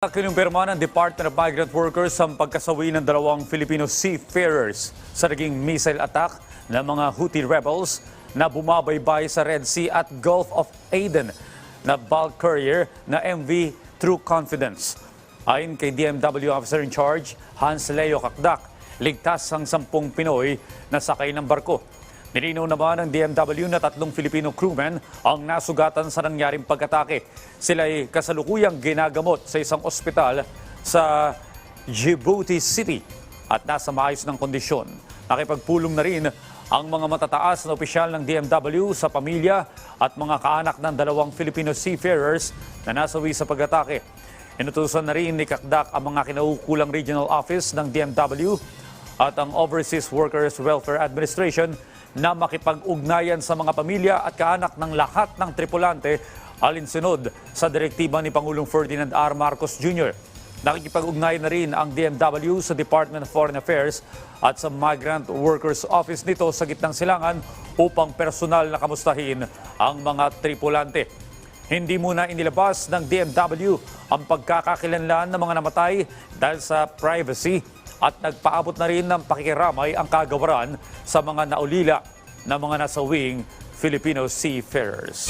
Kinumpirma ng Department of Migrant Workers ang pagkasawi ng dalawang Filipino seafarers sa naging missile attack ng mga Houthi rebels na bumabaybay sa Red Sea at Gulf of Aden na bulk carrier na MV True Confidence. Ayon kay DMW Officer in Charge, Hans Leo Kakdak, ligtas ang sampung Pinoy na sakay ng barko. Nilinaw naman ng DMW na tatlong Filipino crewmen ang nasugatan sa nangyaring pag-atake. Sila ay kasalukuyang ginagamot sa isang ospital sa Djibouti City at nasa maayos ng kondisyon. Nakipagpulong na rin ang mga matataas na opisyal ng DMW sa pamilya at mga kaanak ng dalawang Filipino seafarers na nasawi sa pag-atake. Inutusan na rin ni Kakdak ang mga kinaukulang regional office ng DMW at ang Overseas Workers Welfare Administration na makipag-ugnayan sa mga pamilya at kaanak ng lahat ng tripulante alinsunod sa direktiba ni Pangulong Ferdinand R. Marcos Jr. Nakikipag-ugnayan na rin ang DMW sa Department of Foreign Affairs at sa Migrant Workers Office nito sa gitnang silangan upang personal na kamustahin ang mga tripulante. Hindi muna inilabas ng DMW ang pagkakakilanlan ng mga namatay dahil sa privacy at nagpaabot na rin ng pakikiramay ang kagawaran sa mga naulila na mga nasawing Filipino seafarers.